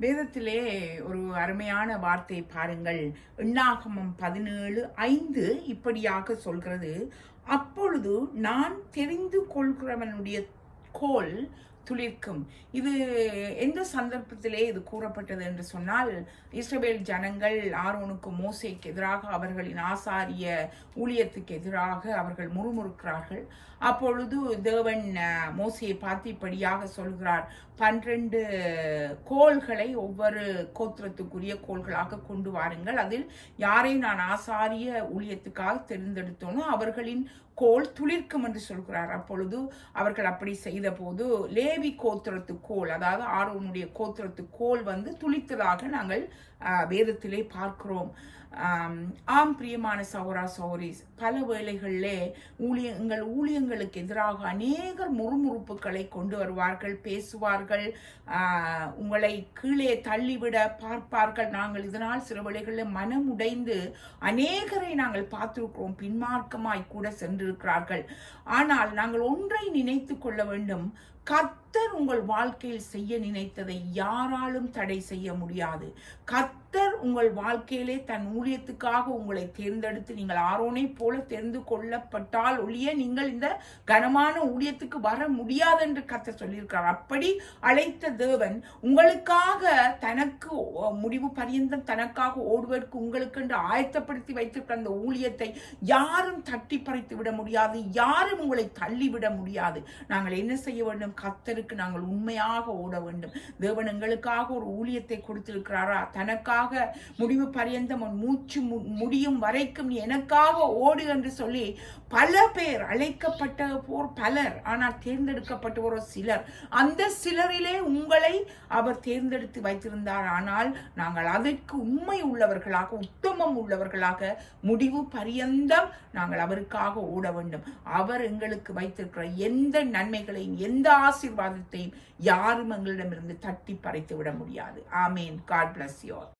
வேதத்திலே ஒரு அருமையான வார்த்தை பாருங்கள். எண்ணாகமம் பதினேழு ஐந்து இப்படியாக சொல்கிறது. அப்பொழுது நான் தெரிந்து கொள்கிறவனுடைய கோல் துளிர்க்கும். இது எந்த சந்தர்ப்பத்திலே இது கூறப்பட்டது என்று சொன்னால் இஸ்ரேல் ஜனங்கள் ஆரோனுக்கு மோசைக்கு எதிராக அவர்களின் ஆசாரிய ஊழியத்துக்கு எதிராக அவர்கள் முறுமுறுக்கிறார்கள். அப்பொழுது தேவன் மோசையை பார்த்து இப்படியாக சொல்கிறார் பன்னிரண்டு கோள்களை ஒவ்வொரு கோத்திரத்துக்குரிய கோள்களாக கொண்டு வாருங்கள். அதில் யாரை நான் ஆசாரிய ஊழியத்துக்காக தேர்ந்தெடுத்தோனோ அவர்களின் கோல் துளிர்க்கும் என்று சொல்கிறார். அப்பொழுது அவர்கள் அப்படி செய்த போது லேவி கோத்திரத்து கோல் அதாவது ஆரோனுடைய கோத்திரத்து கோல் வந்து துளித்ததாக நாங்கள் வேதத்திலே பார்க்கிறோம். ஆம், பிரியமான சௌரா சௌரிஸ் பல வேளைகளிலே ஊழிய எங்கள் ஊழியங்களுக்கு எதிராக அநேகர் முறுமுறுப்புகளை கொண்டு வருவார்கள் பேசுவார்கள் ஆஹ், உங்களை கீழே தள்ளிவிட பார்ப்பார்கள். நாங்கள் இதனால் சில வேளைகளில் மனம் உடைந்து அநேகரை நாங்கள் பார்த்திருக்கிறோம் பின்மார்க்கமாய் கூட சென்றிருக்கிறார்கள். ஆனால் நாங்கள் ஒன்றை நினைத்து கொள்ள வேண்டும். கத்தர் உங்கள் வாழ்க்கையில் செய்ய நினைத்ததை யாராலும் தடை செய்ய முடியாது. கத்தர் உங்கள் வாழ்க்கையிலே தன் ஊழியத்துக்காக உங்களை தேர்ந்தெடுத்து நீங்கள் ஆரோனை போல தெரிந்து கொள்ளப்பட்டால் ஒழிய நீங்கள் இந்த கனமான ஊழியத்துக்கு வர முடியாது என்று கத்தர் சொல்லியிருக்கிறார் அப்படி அழைத்த தேவன் உங்களுக்காக தனக்கு முடிவு பரியந்தம் தனக்காக ஓடுவதற்கு உங்களுக்கு என்று ஆயத்தப்படுத்தி வைத்திருக்கிற அந்த ஊழியத்தை யாரும் தட்டி பறித்து விட முடியாது. யாரும் உங்களை தள்ளிவிட முடியாது. நாங்கள் என்ன செய்ய வேண்டும்? கத்தர் கர்த்தருக்கு நாங்கள் உண்மையாக ஓட வேண்டும். தேவன் எங்களுக்காக ஒரு ஊழியத்தை கொடுத்திருக்கிறாரா? தனக்காக முடிவு பரியந்தம் மூச்சு முடியும் வரைக்கும் நீ எனக்காக ஓடு என்று சொல்லி பல பேர் அழைக்கப்பட்ட போர் பலர் ஆனால் தேர்ந்தெடுக்கப்பட்ட ஒரு சிலர். அந்த சிலரிலே உங்களை அவர் தேர்ந்தெடுத்து வைத்திருந்தார். ஆனால் நாங்கள் அதற்கு உண்மை உள்ளவர்களாக உத்தமம் உள்ளவர்களாக முடிவு பரியந்தம் நாங்கள் அவருக்காக ஓட வேண்டும். அவர் எங்களுக்கு வைத்திருக்கிற எந்த நன்மைகளையும் எந்த ஆசீர்வாதத்தையும் யாரும் எங்களிடமிருந்து தட்டி பறித்து விட முடியாது. ஆமேன். God plus your